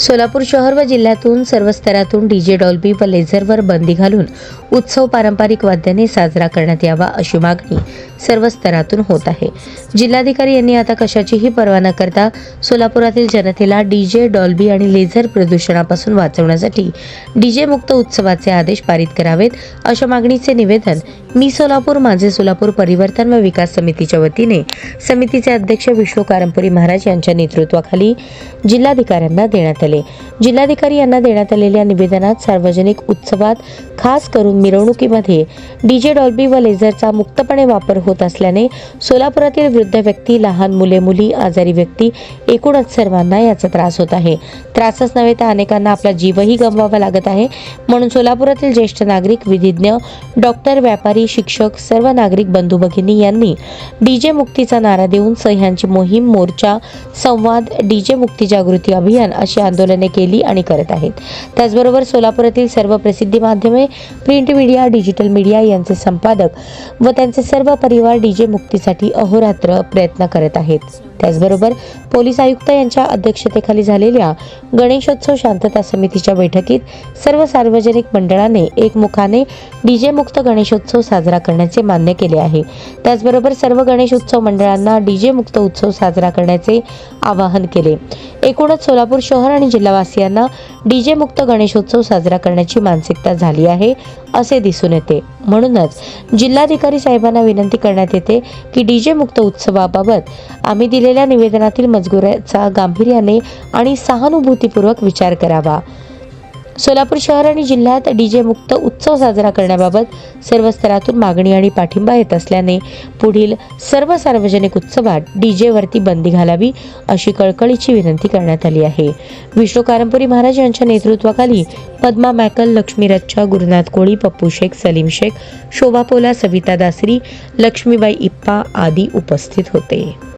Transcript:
सोलापूर शहर व जिल्ह्यातून सर्व स्तरातून डीजे डॉल्बी व लेझरवर बंदी घालून उत्सव पारंपरिक वाद्याने साजरा करण्यात यावा अशी मागणी सर्व स्तरातून होत आहे. जिल्हाधिकारी यांनी आता कशाचीही पर्वा न करता सोलापुरातील जनतेला डीजे डॉल्बी आणि लेझर प्रदूषणापासून वाचवण्यासाठी डीजे मुक्त उत्सवाचे आदेश पारित करावेत अशा मागणीचे निवेदन मी सोलापूर माझे सोलापूर परिवर्तन व विकास समितीच्या वतीने समितीचे अध्यक्ष विष्णू कारंपुरी महाराज यांच्या नेतृत्वाखाली जिल्हाधिकाऱ्यांना देण्यात आले. जिल्हाधिकारी यांना देण्यात आलेल्या निवेदनात सार्वजनिक उत्सवात खास करून मिरवणुकीमध्ये डीजे डॉल्बी व लेझरचा मुक्तपणे वापर होत असल्याने सोलापुरातील वृद्ध व्यक्ती लहान मुले मुली आजारी व्यक्ती एकूणच सर्वांना याचा त्रास होत आहे. त्रासच नव्हे तर अनेकांना आपला जीवही गमवावा लागत आहे. म्हणून सोलापुरातील ज्येष्ठ नागरिक विधिज्ञ डॉक्टर व्यापारी शिक्षक सर्व नागरिक बंधू भगिनी यांनी डीजे मुक्तीचा नारा देऊन सह्यांची मोहीम मोर्चा संवाद डीजे मुक्ती जागृती अभियान अशी आंदोलन केली आणि करत आहेत. त्याचबरोबर सोलापुरातील सर्व प्रसिद्धी माध्यमे प्रिंट मीडिया डिजिटल मीडिया यांचे संपादक व त्यांचे सर्व परिवार डीजे मुक्तीसाठी अहोरात्र प्रयत्न करत आहेत. त्याचबरोबर पोलीस आयुक्त यांच्या अध्यक्षतेखाली झालेल्या गणेशोत्सव शांतता समितीच्या बैठकीत सर्व सार्वजनिक मंडळाने एकमुखाने डीजे मुक्त गणेशोत्सव साजरा करण्याचे मान्य केले आहे. त्याचबरोबर सर्व गणेशोत्सव मंडळांना डीजे मुक्त उत्सव साजरा करण्याचे आवाहन केले. एकूणच सोलापूर शहर आणि जिल्हावासियांना डीजे मुक्त गणेशोत्सव साजरा करण्याची मानसिकता झाली आहे असे दिसून येते. म्हणूनच जिल्हाधिकारी साहेबांना विनंती करण्यात येते की डीजे मुक्त उत्सवाबाबत आम्ही दिलेल्या निवेदनातील मजकुराचा गांभीर्याने आणि सहानुभूतीपूर्वक विचार करावा. सोलापूर शहर आणि जिल्ह्यात डीजे मुक्त उत्सव साजरा करण्याबाबत सर्व स्तरातून मागणी आणि पाठिंबा येत असल्याने पुढील सर्व सार्वजनिक उत्सवात डीजेवरती बंदी घालावी अशी कळकळीची विनंती करण्यात आली आहे. विष्णू कारंपुरी महाराज यांच्या नेतृत्वाखाली पद्मा मॅकल लक्ष्मी रच्चा गुरुनाथ कोळी पप्पू शेख सलीम शेख शोभा पोला सविता दासरी लक्ष्मीबाई इप्पा आदी उपस्थित होते.